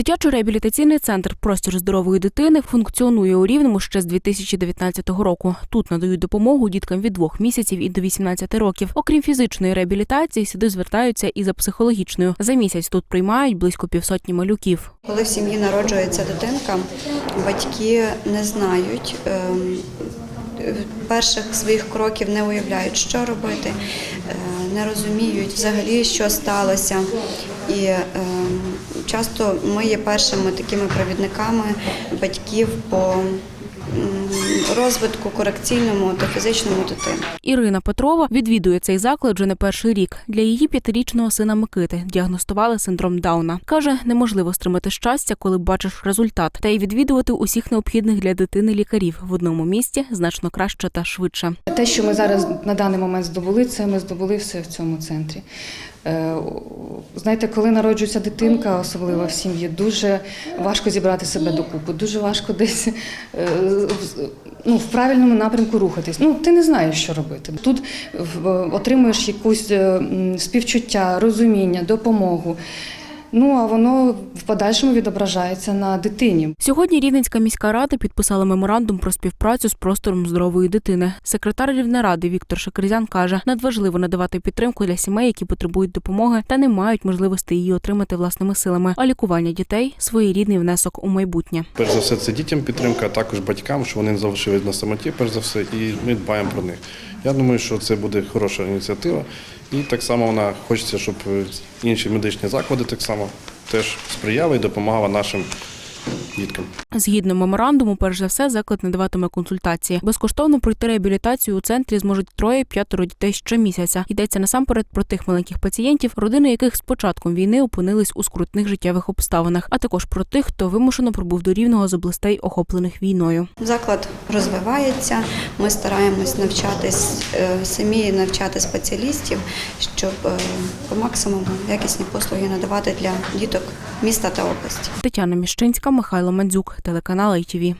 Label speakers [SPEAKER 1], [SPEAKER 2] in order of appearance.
[SPEAKER 1] Дитячий реабілітаційний центр Простір здорової дитини функціонує у рівному ще з 2019 року. Тут надають допомогу діткам від двох місяців і до 18 років. Окрім фізичної реабілітації, сюди звертаються і за психологічною. За місяць тут приймають близько півсотні малюків.
[SPEAKER 2] Коли в сім'ї народжується дитинка, батьки не знають. ем, Перших своїх кроків не уявляють, що робити, е, не розуміють взагалі, що сталося. І ем, часто ми є першими такими провідниками батьків по розвитку корекційному та фізичному дитини.
[SPEAKER 1] Ірина Петрова відвідує цей заклад вже не перший рік. Для її п'ятирічного сина Микити діагностували синдром Дауна. каже, неможливо стримати щастя, коли бачиш результат, та й відвідувати усіх необхідних для дитини лікарів в одному місці значно краще та швидше.
[SPEAKER 3] Те, що ми зараз на даний момент здобули, це ми здобули все в цьому центрі. Е, Знаєте, коли народжується дитинка, особливо в сім'ї, дуже важко зібрати себе докупу, дуже важко десь е, ну, в правильному напрямку рухатись. Ну, ти не знаєш, що робити. Тут отримуєш якусь е, співчуття, розуміння, допомогу. Ну а воно в подальшому відображається на дитині.
[SPEAKER 1] Сьогодні Рівненська міська рада підписала меморандум про співпрацю з простором здорової дитини. Секретар Рівнеради Віктор Шакризян каже, надважливо надавати підтримку для сімей, які потребують допомоги та не мають можливості її отримати власними силами. А лікування дітей своєрідний внесок у майбутнє.
[SPEAKER 4] Перш за все, це дітям підтримка, а також батькам, що вони не залишились на самоті, перш за все, і ми дбаємо про них. Я думаю, що це буде хороша ініціатива. І так само вона хочеться, щоб інші медичні заклади так само теж сприяли і допомагали нашим діткам.
[SPEAKER 1] Згідно меморандуму, перш за все, заклад надаватиме консультації. Безкоштовно пройти реабілітацію у центрі зможуть троє-п'ятеро дітей щомісяця. Йдеться насамперед про тих маленьких пацієнтів, родини яких з початком війни опинились у скрутних життєвих обставинах, а також про тих, хто вимушено прибув до рівного з областей, охоплених війною.
[SPEAKER 2] Заклад розвивається. Ми стараємось навчатись е, самі навчати спеціалістів, щоб е, по максимуму якісні послуги надавати для діток міста та області.
[SPEAKER 1] Тетяна Міщинська, Михайло Мандзюк, телеканал ITV.